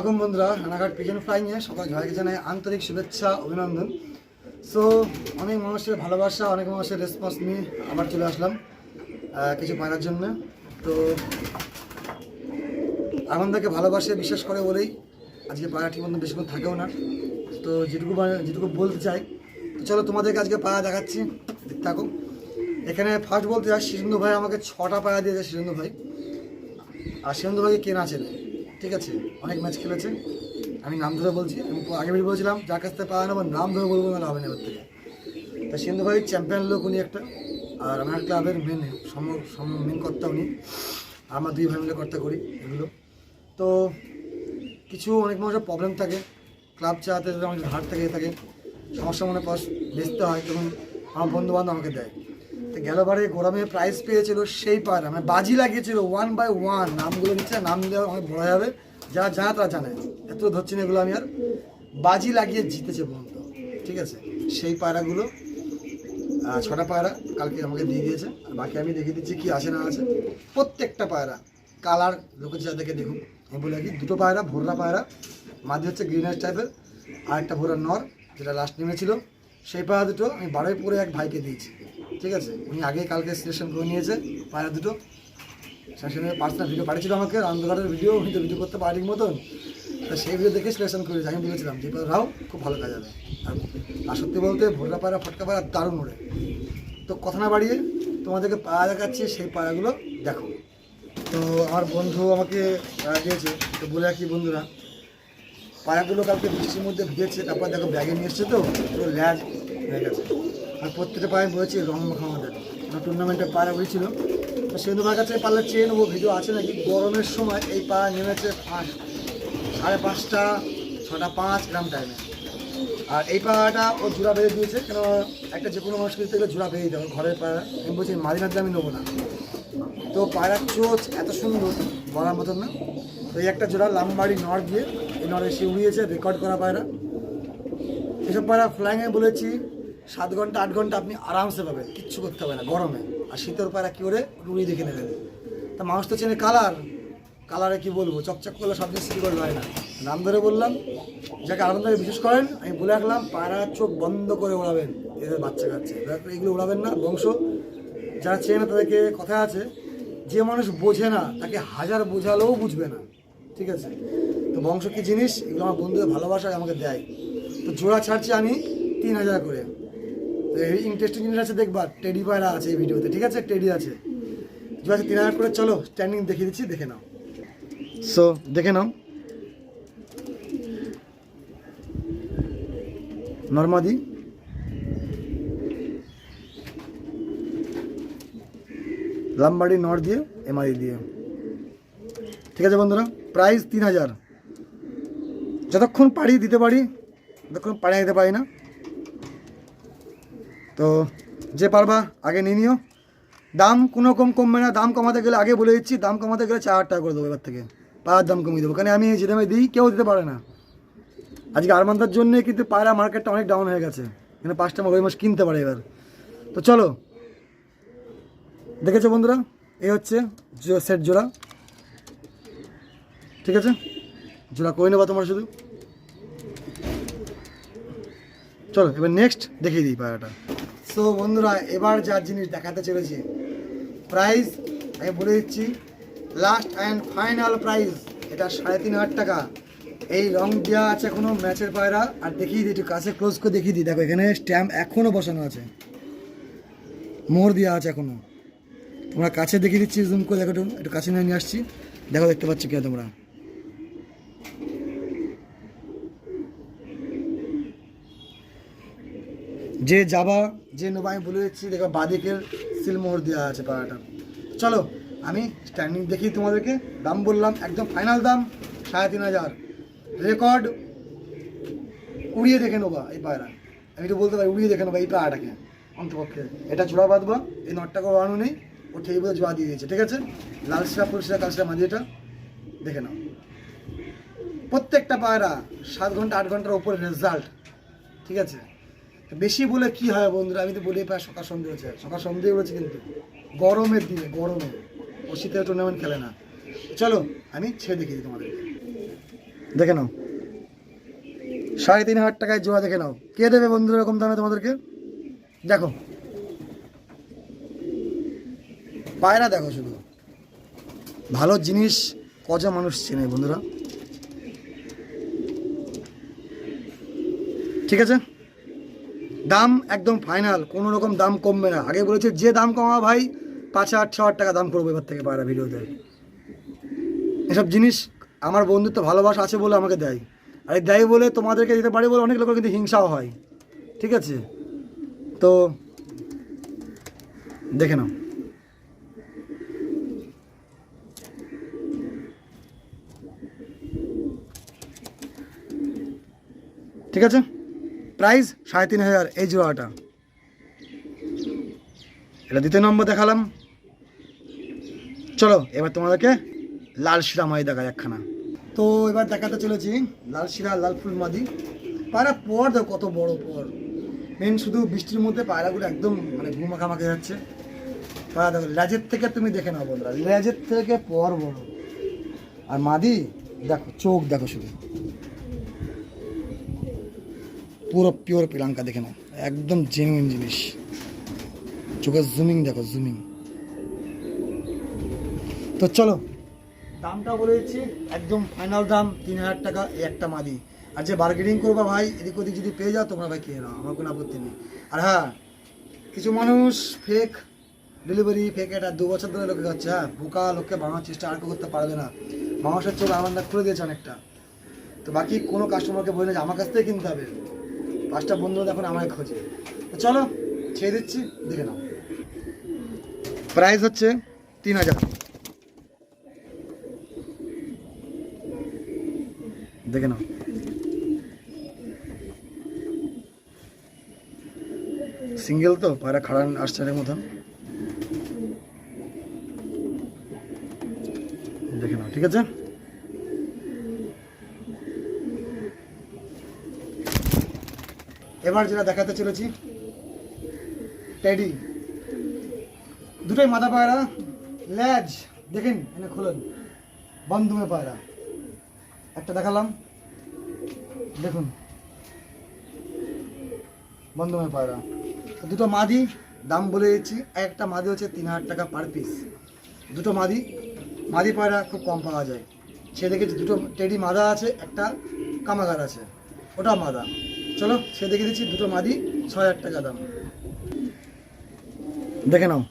এখন বন্ধুরা, রানাঘাট পিজন ফ্লাইংয়ে সকাল সবাইকে জানাই আন্তরিক শুভেচ্ছা, অভিনন্দন। সো অনেক মানুষের ভালোবাসা, অনেক মানুষের রেসপন্স নিয়ে আবার চলে আসলাম কিছু পায়রার জন্য। তো, আনন্দকে ভালোবাসে বিশ্বাস করে বলেই আজকে পায়রা ঠিক মতন বেশিক্ষণ থাকেও না। তো, যেটুকু যেটুকু বলতে চাই, তো চলো তোমাদেরকে আজকে পায়রা দেখাচ্ছি। থাকো এখানে ফার্স্ট বলতে চাই শিরেন্দ্র ভাই আমাকে ছটা পায়রা দিয়েছে শিরেন্দ্র ভাই। আর সিন্ধু ভাইকে কেনা ছেলে ঠিক আছে, অনেক ম্যাচ খেলেছে। আমি নাম ধরে বলছি, আমি আগে বেরিয়ে বলছিলাম, যার কাছ থেকে পাওয়া নেব নাম ধরে বলব না হবে না থেকে। তা সিন্ধু ভাই চ্যাম্পিয়ন লোক উনি একটা, আর আমার ক্লাবের মেন মেন কর্তা উনি। আমরা দুই ভাই মিলে কর্তা করি এগুলো। তো কিছু অনেক মানুষের প্রবলেম থাকে ক্লাব যদি অনেক ধার থাকে থাকে, সমস্যা মনে পাস বেচতে হয়, তখন আমার বন্ধু বান্ধব আমাকে দেয়। গেলবারে গোরামে প্রাইজ পেয়েছিল সেই পায়রা মানে বাজি লাগিয়েছিল ওয়ান বাই ওয়ান নামগুলো নিচ্ছে নাম নিলে অনেক বড় যাবে। যা জানা তারা জানে। এত ধরছি না এগুলো আমি আর। বাজি লাগিয়ে জিতেছে পর্যন্ত ঠিক আছে? সেই পায়রাগুলো ছটা পায়রা কালকে আমাকে দিয়ে দিয়েছে। আর বাকি আমি দেখিয়ে দিচ্ছি কি আছে না আছে প্রত্যেকটা পায়রা, কালার, লোকের যা দেখে দেখুন আমি বলে রাখি, দুটো পায়রা, ভোররা পায়রা। মাঝে হচ্ছে গ্রিন হাইস টাইপের আর একটা ভোরার নর, যেটা লাস্ট নেমেছিল। সেই পায়রা দুটো আমি বারোই পরে এক ভাইকে দিয়েছি। ঠিক আছে? উনি আগে কালকে সিলেকশন করে নিয়েছে পায়রা দুটো। সেখানে পার্সোনাল ভিডিও পাঠিয়েছিল আমাকে, রামদুঘাটের ভিডিও উনি তো ভিডিও করতে পারির মতন। তা সেই ভিডিও দেখে সিলেকশন করেছি, আমি বলেছিলাম, যে রাও, খুব ভালো কাজ হবে। আর আর সত্যি বলতে ভোররা পায়রা ফটকা পায়রা দারুণ ওড়ে। তো কথা না বাড়িয়ে তোমাদেরকে পায়রা দেখাচ্ছি, সেই পায়রাগুলো দেখো। তো আমার বন্ধু আমাকে দিয়েছে, তো বলে রাখি বন্ধুরা পায়রাগুলো কালকে বৃষ্টির মধ্যে ভিজেছে, তারপর দেখো ব্যাগে নিয়ে এসছে তো, পুরো ল্যাজ হয়ে গেছে। আর প্রত্যেকটা পায়ে বলেছি, রং মাখা আমাদের। টুর্নামেন্টে পায়রা হয়েছিল তো সেন্দু কাছে পারলে চেয়ে নেব, ভিডিও আছে নাকি? গরমের সময় এই পায়রা নেমেছে পাঁচ সাড়ে পাঁচটা, ছটা পাঁচ গ্রাম টাইমে আর এই পায়রাটা ও জোড়া বেঁধে দিয়েছে, কেন একটা যে কোনো মানুষকে দিতে গেলে জোড়া বেঁধে দিতে ঘরের পায়রা আমি বলছি, মাঝে আমি নেব না। তো পায়রার চোচ এত সুন্দর, বলার মতন না। তো এই একটা জোড়া লামবাড়ি নর দিয়ে, এই নর এসে উড়িয়েছে রেকর্ড করা পায়রা। এসব পায়রা ফ্লাইংয়ে বলেছি সাত ঘণ্টা, আট ঘণ্টা আপনি আরামসে পাবেন, কিচ্ছু করতে হবে না, গরমে। আর শীতের পায়রা কী করে? রুড়ি দেখে নেবেন তা মানুষ তো চেনে কালার। কালারে কি বলব? চকচক করলে সব জিনিস করে হয় না। নাম ধরে বললাম, যাকে আনন্দকে বিশেষ করেন, আমি বলে রাখলাম পায়রার চোখ বন্ধ করে ওড়াবেন এদের বাচ্চা কাচ্চা। এগুলো উড়াবেন না, বংশ। যারা চেনে তাদেরকে কথা আছে। যে মানুষ বোঝে না, তাকে হাজার বোঝালেও বুঝবে না। ঠিক আছে? তো বংশ কি জিনিস? এগুলো আমার বন্ধুদের ভালোবাসায় আমাকে দেয়। তো জোড়া ছাড়ছি আমি তিন হাজার করে। ইন্টারেস্টিং জিনিস আছে দেখবা টেডি পায়রা আছে এই ভিডিওতে ঠিক আছে? টেডি আছে। আছে, তিন হাজার করে চলো স্ট্যান্ডিং দেখিয়ে দিচ্ছি, দেখে নাও। সো দেখে নাও। নর্মাদি। লামবাড়ি নর দিয়ে এমআই দিয়ে। ঠিক আছে বন্ধুরা প্রাইস তিন হাজার। যতক্ষণ পারি দিতে পারি, ততক্ষণ পাড়িয়ে দিতে পারি না। তো যে পারবা, আগে নিয়ে নিও। দাম কোনো কম কমবে না, দাম কমাতে গেলে আগে বলে দিচ্ছি, দাম কমাতে গেলে চার হাজার টাকা করে দেবো এবার থেকে। পাড়ার দাম কমিয়ে দেবো, কারণ আমি যে দামে দিই, কেউ দিতে পারে না। আজকে আরমান্দার জন্যে কিন্তু পায়রা মার্কেটটা অনেক ডাউন হয়ে গেছে। এখানে পাঁচটা ওই মাস কিনতে পারে এবার। তো চলো। দেখেছ বন্ধুরা? এই হচ্ছে সেট জোড়া। ঠিক আছে? জোড়া করে নেবা তোমরা শুধু। চলো, এবার নেক্সট দেখিয়ে দিই পায়রাটা সো বন্ধুরা, এবার যার জিনিস দেখাতে চলেছি। প্রাইস, আমি বলে দিচ্ছি লাস্ট অ্যান্ড ফাইনাল প্রাইস এটা সাড়ে তিন হাজার টাকা। এই রং দেওয়া আছে এখনও, ম্যাচের পায়রা। আর দেখিয়ে দিই, একটু কাছে ক্লোজ করে দেখিয়ে দিই। দেখো, এখানে স্ট্যাম্প এখনও বসানো আছে। মোহর দেওয়া আছে এখনও। তোমরা কাছে দেখিয়ে দিচ্ছি জুম করে দেখো একটু কাছে নিয়ে আসছি। দেখো, দেখতে পাচ্ছ কিনা তোমরা। যে যাবা। যে নেব, আমি বলে দিচ্ছি, দেখো, বাদিকের সিলমোহর দেওয়া আছে পাড়াটা। চলো, আমি স্ট্যান্ডিং দেখি তোমাদেরকে। দাম বললাম, একদম ফাইনাল দাম, সাড়ে তিন হাজার। রেকর্ড উড়িয়ে দেখে নেবা এই পায়রা আমি তো বলতে পারি, উড়িয়ে দেখে নেবা এই পায়রাটাকে অন্তপক্ষে। এটা জোড়া বাঁধবা, এই নটটা করে বানানো নেই। ও ঠিক বলে জোড়া দিয়ে দিয়েছে, ঠিক আছে? লাল সিরা, ফুল সিরা, কাল এটা দেখে নাও। প্রত্যেকটা পায়রা সাত ঘণ্টা, আট ঘণ্টার উপরে রেজাল্ট ঠিক আছে? বেশি বলে কি হয় বন্ধুরা? আমি তো বলি প্রায় সকাল সন্ধে হচ্ছে। সকাল সন্ধে হচ্ছে কিন্তু গরমের দিনে, গরমে। ও শীতের টুর্নামেন্ট খেলে না। চলো, আমি ছেড়ে দেখিয়ে দিই তোমাদেরকে। দেখে নাও। সাড়ে তিন হাজার টাকায় জোড়া দেখে নাও। কে দেবে বন্ধুরা এরকম দামে তোমাদেরকে? দেখো। পায়রা দেখো শুধু। ভালো জিনিস কজন মানুষ চেনে বন্ধুরা? ঠিক আছে? দাম একদম ফাইনাল কোনো রকম দাম কমবে না। আগে বলেছে, যে দাম কমা ভাই, পাঁচ হাজার, ছ হাজার টাকা দাম করব এবার থেকে পায়রা ভিডিওতে। এসব জিনিস আমার বন্ধুত্ব ভালোবাসা আছে বলে আমাকে দেয়। আর এই দেয় বলে তোমাদেরকে দিতে পারি বলে অনেক লোকের কিন্তু হিংসাও হয়। ঠিক আছে? তো দেখে নাও। ঠিক আছে? প্রাইস সাড়ে তিন হাজার এই জোড়াটা। এটা দ্বিতীয় নম্বর দেখালাম। চলো, এবার তোমাদেরকে লাল শিরা মাই দেখা একখানা। তো এবার দেখাতে চলেছি লাল শিরা, লাল ফুল মাদি। পায়রা পর দেখো, কত বড় পর। মেন শুধু বৃষ্টির মধ্যে পায়রাগুলো একদম মানে ঘুমাখামাখে যাচ্ছে। পায়রা দেখো, লেজের থেকে তুমি দেখে নাও বন্ধুরা, লেজের থেকে পর বড়। আর মাদি, দেখো, চোখ দেখো শুধু। পুরো পিওর পিলাঙ্কা দেখে নাও। একদম জেনুইন জিনিস। চোখের জুমিং দেখো জুমিং তো চলো। দামটা বলে দিচ্ছি, একদম ফাইনাল দাম, তিন হাজার টাকা, এই একটা মাদি। আর যে বার্গেনিং করবা ভাই, এদিক ওদিক যদি পেয়ে যাও, তোমরা ভাই খেয়ে নাও আমার কোনো আপত্তি নেই। আর হ্যাঁ কিছু মানুষ ফেক ডেলিভারি ফেক এটা দু বছর ধরে লোকে খাচ্ছে হ্যাঁ বোকা লোককে বানানোর চেষ্টা আর করতে পারবে না। মানুষের চোখ আমার খুলে দিয়েছে অনেকটা। তো বাকি কোনো কাস্টমারকে বলে না যে আমার কাছ থেকে কিনতে হবে। পাঁচটা বন্ধু এখন আমায় খোঁজে। চলো ছেড়ে দিচ্ছি, দেখে নাও। প্রাইস হচ্ছে তিন হাজার। দেখে নাও। সিঙ্গেল তো, পায়রা খাড়ান আসছে মতন। দেখে নাও, ঠিক আছে? এবার যেটা দেখাতে চলেছি, টেডি। দুটোই মাথা পায়রা। লেজ, দেখেন, এনে খুলেন। বন্ধুমে পায়রা। একটা দেখালাম। দেখুন। বন্ধুমে পায়রা। দুটো মাদি, দাম বলে দিচ্ছি। একটা মাদি হচ্ছে তিন হাজার টাকা পার পিস দুটো মাদি মাদি পায়রা খুব কম পাওয়া যায়। সে দেখেছি দুটো টেডি মাদা আছে, একটা কামাগার আছে। ওটা মাদা। চলো সে দেখে দিচ্ছি, দুটো মাদি, ছয় হাজার টাকা দাম। দেখে নাও।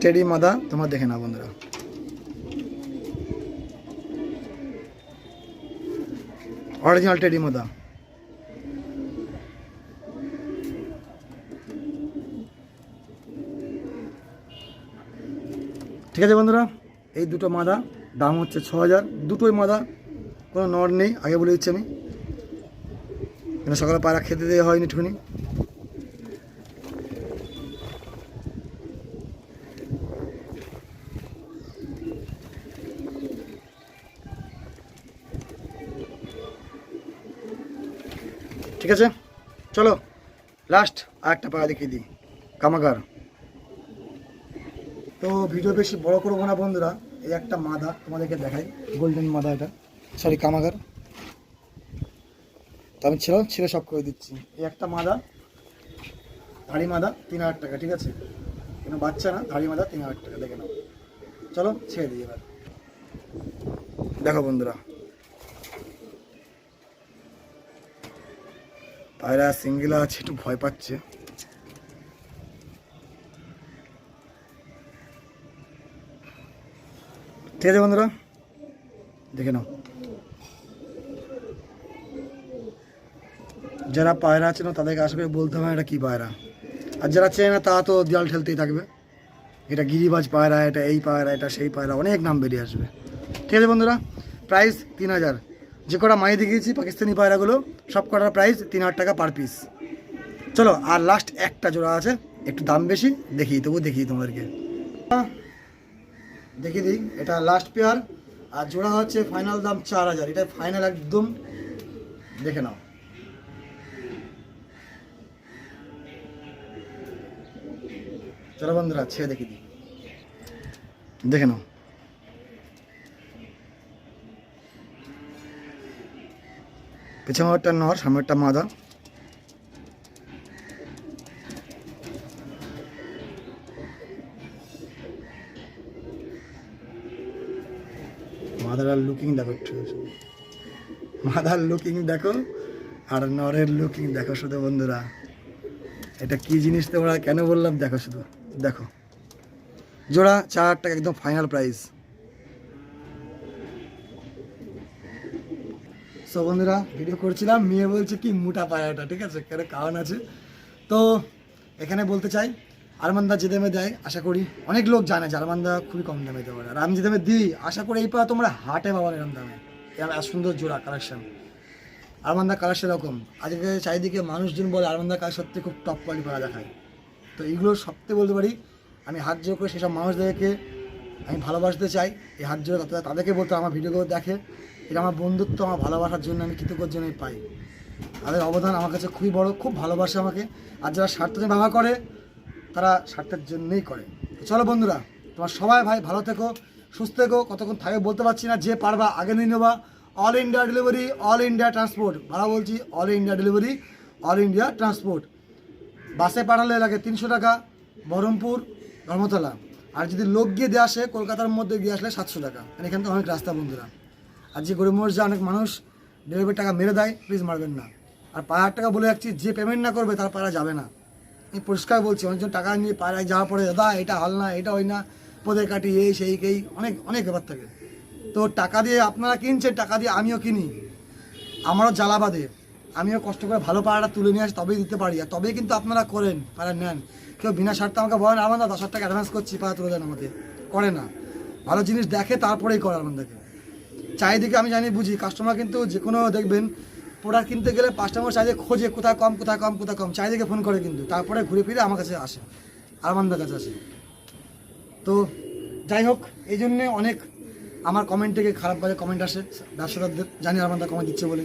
টেডি মাদা, তোমার দেখে নাও, বন্ধুরা। অরিজিনাল টেডি মাদা। ঠিক আছে, বন্ধুরা? এই দুটো মাদা দাম হচ্ছে ছ হাজার। দুটোই মাদা, কোনো নট নেই, আগে বলে দিচ্ছি আমি। সকালে পায়রা খেতে দেওয়া হয়নি ঠুনি ঠিক আছে? চলো লাস্ট আর একটা পায়রা দেখিয়ে দিই। কামাগার। তো ভিডিও বেশি বড় করব না বন্ধুরা। এই একটা মাদা তোমাদেরকে দেখাই গোল্ডেন মাদা এটা। সরি কামাগার। তো আমি ছিল ছেড়ে সব করে দিচ্ছি। এই একটা মাদা, ধাড়ি মাদা, তিন হাজার টাকা, ঠিক আছে? কোনো বাচ্চা না, ধাড়ি মাদা, তিন হাজার টাকা, দেখে নাও। চলো, ছেড়ে দিই এবার। দেখো বন্ধুরা। পায়রা সিঙ্গেলা আছে, একটু ভয় পাচ্ছে। ঠিক আছে বন্ধুরা? দেখে নাও। যারা পায়রা আছে না তাদেরকে আশা করে বলতে হবে এটা কী পায়রা। আর যারা চেনে না তা তো দেওয়াল ঠেলতেই থাকবে। এটা গিরিবাজ পায়রা, এটা এই পায়রা, এটা সেই পায়রা, অনেক নাম বেরিয়ে আসবে। ঠিক আছে বন্ধুরা? প্রাইস তিন হাজার। যে কটা মাই দেখিয়েছি, পাকিস্তানি পায়রাগুলো, সব কটার প্রাইস তিন হাজার টাকা পার পিস। চলো, আর লাস্ট একটা জোড়া আছে, একটু দাম বেশি দেখি তবু দেখি তোমাদেরকে। দেখিয়ে দিই। এটা লাস্ট পেয়ার আর জোড়া হচ্ছে ফাইনাল দাম চার হাজার। এটা ফাইনাল একদম দেখে নাও। বন্ধুরা, ছেড়ে দেখে দিই। দেখে নাও। পেছনেরটা নর সামনেরটা মাদা মাদার লুকিং দেখো একটু মাদার লুকিং দেখো আর নরের লুকিং দেখো শুধু বন্ধুরা। এটা কি জিনিস তোমরা কেন বললাম? দেখো শুধু, দেখো। জোড়া চার হাজার টাকা, একদম ফাইনাল প্রাইস সো বন্ধুরা ভিডিও করছিলাম, মেয়ে বলছে কি, মোটা পায়াটা ঠিক আছে? কেন কারণ আছে। তো, এখানে বলতে চাই, আরমান্দা যে দামে দেয়, আশা করি অনেক লোক জানে যে আরমান্দা খুবই কম দামে দেওয়া আর আমি যে দামে দিই, আশা করি এই পা তোমরা হাটে পাবা এরম দামে। এত সুন্দর জোড়া কালেকশন আরমান্দা কালার সেরকম আজকে চারিদিকে মানুষজন বলে আরমান্দা কালার সত্যি খুব টপ কোয়ালিটি পাওয়া দেখায়। তো এইগুলো সত্যি বলতে পারি, আমি হাত জোর করে সেসব মানুষদেরকে আমি ভালোবাসতে চাই, এই হাত জোরে তাদের তাদেরকে বলতে আমার ভিডিওগুলো দেখে। এটা আমার বন্ধুত্ব, আমার ভালোবাসার জন্য আমি কৃতজ্ঞর জন্য পাই। তাদের অবদান আমার কাছে খুবই বড়, খুব ভালোবাসে আমাকে। আর যারা স্বার্থ নিয়ে ব্যবহার করে, তারা স্বার্থের জন্যই করে। চলো বন্ধুরা, তোমার সবাই ভাই ভালো থেকো। সুস্থ থেকো, কতক্ষণ থাকে বলতে পারছি না, যে পারবা আগে নিয়ে নেবা। All India delivery all India transport ভাড়া বলছি all India delivery all India transport বাসে পাঠালে লাগে তিনশো টাকা, বহরমপুর, ধর্মতলা। আর যদি লোক গিয়ে দিয়ে আসে, কলকাতার মধ্যে গিয়ে আসলে সাতশো টাকা। মানে এখান থেকে অনেক রাস্তা বন্ধুরা। আর যে গরিব মানুষ যে অনেক মানুষ ডেলিভারি টাকা মেরে দেয় প্লিজ মারবেন না। আর হাজার টাকা বলে যাচ্ছি যে পেমেন্ট না করবে, তার পাড়া যাবে না। আমি পরিষ্কার বলছি, অনেকজন টাকা নিয়ে পাড়ায় যাওয়া পরে দাদা, এটা হল না, এটা হয় না। পদে কাটি এই, সেই এই অনেক অনেক ব্যাপার থাকে। তো টাকা দিয়ে আপনারা কিনছেন, টাকা দিয়ে আমিও কিনি। আমারও জ্বালা বাদে আমিও কষ্ট করে ভালো পাড়াটা তুলে নিয়ে আসি, তবেই দিতে পারি। আর তবেই কিন্তু আপনারা করেন পাড়া নেন। কেউ বিনা স্বার্থে আমাকে বলেন আমার না দশ হাজার টাকা অ্যাডভান্স করছি, পাড়া তুলে দেন আমাকে। করে না। ভালো জিনিস দেখে তারপরেই করে আমাদেরকে চারিদিকে আমি জানি, বুঝি কাস্টমার কিন্তু যে কোনো দেখবেন প্রোডাক্ট কিনতে গেলে কাস্টমার চাইলে খোঁজে, কোথায় কম কোথায় কম কোথায় কম, চারিদিকে ফোন করে কিন্তু। তারপরে ঘুরে ফিরে আমার কাছে আসে আরমানদার কাছে আসে। তো যাই হোক, এই জন্যে অনেক আমার কমেন্ট থেকে খারাপ বাজে কমেন্ট আসে। ব্যবসাদারদের জানি আরমানদা কমেন্ট দিচ্ছে বলে।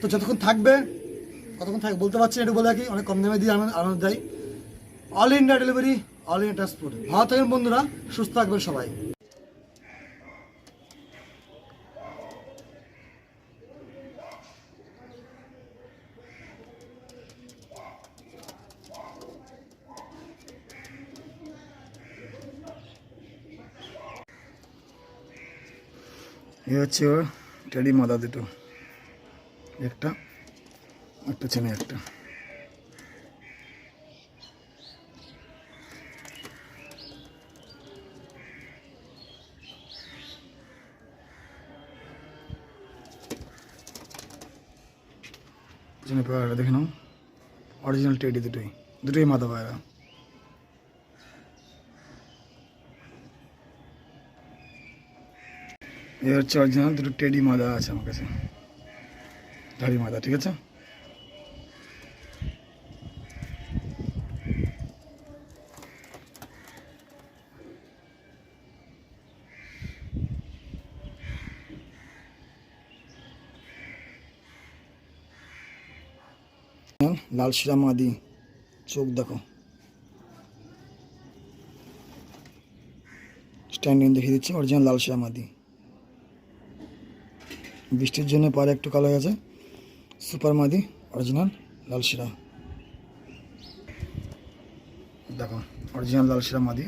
তো যতক্ষণ থাকবে কতক্ষণ থাকবে বলতে পারছি একটু বলে রাখি, অনেক কম দামে দিয়ে আমি আনন্দ দেয়। All India delivery all India transport ভালো থাকবেন বন্ধুরা, সুস্থ থাকবেন সবাই। এই হচ্ছে ওর টেডি মাদা দুটো। একটা একটা ছেলে, একটা। পিছনে পায়রা দেখে নাও। অরিজিনাল টেডি দুটোই দুটোই মাদা পায়রা। এই হচ্ছে অরিজিনাল দুটো টেডি মাদা আছে আমার কাছে। ধাড়ি মাদা, ঠিক আছে? লাল শিরা মাদি, চোখ দেখো। স্ট্যান্ডিং দেখিয়ে দিচ্ছি, অরিজিনাল লাল শিরা মাদি। বৃষ্টির জন্য পারে একটু কালো হয়ে গেছে। সুপার মাদি অরিজিনাল লাল শিরা। দেখো অরিজিনাল লাল শিরা মাদি।